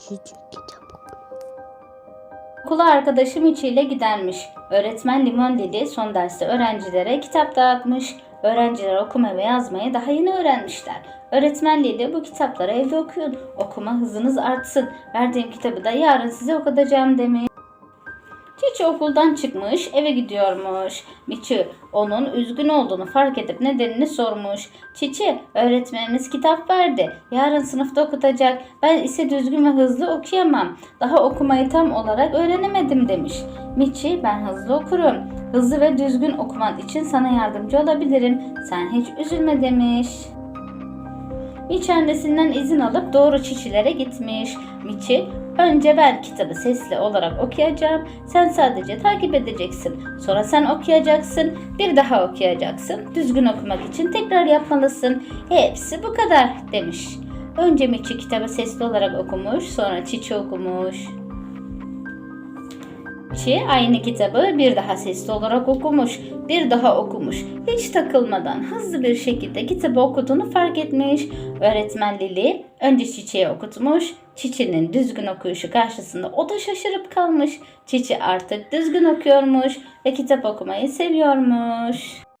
Cici kitap Okula arkadaşım içiyle gidermiş. Öğretmen Limon Lili son derste öğrencilere kitap dağıtmış. Öğrenciler okuma ve yazmayı daha yeni öğrenmişler. Öğretmen Lili bu kitapları evde okuyun. Okuma hızınız artsın. Verdiğim kitabı da yarın size okutacağım demiş. Çiçi okuldan çıkmış, eve gidiyormuş. Miçi onun üzgün olduğunu fark edip nedenini sormuş. Çiçi, öğretmenimiz kitap verdi. Yarın sınıfta okutacak. Ben ise düzgün ve hızlı okuyamam. Daha okumayı tam olarak öğrenemedim demiş. Miçi, ben hızlı okurum. Hızlı ve düzgün okuman için sana yardımcı olabilirim. Sen hiç üzülme demiş. Miçi annesinden izin alıp doğru çiçilere gitmiş. Miçi, önce ben kitabı sesli olarak okuyacağım. Sen sadece takip edeceksin. Sonra sen okuyacaksın. Bir daha okuyacaksın. Düzgün okumak için tekrar yapmalısın. Hepsi bu kadar demiş. Önce Miçi kitabı sesli olarak okumuş. Sonra Çiçi okumuş. Çi aynı kitabı bir daha sesli olarak okumuş, bir daha okumuş. Hiç takılmadan hızlı bir şekilde kitabı okuduğunu fark etmiş. Öğretmen Lili önce Çiçe'ye okutmuş. Çiçe'nin düzgün okuyuşu karşısında o da şaşırıp kalmış. Çiçe artık düzgün okuyormuş ve kitap okumayı seviyormuş.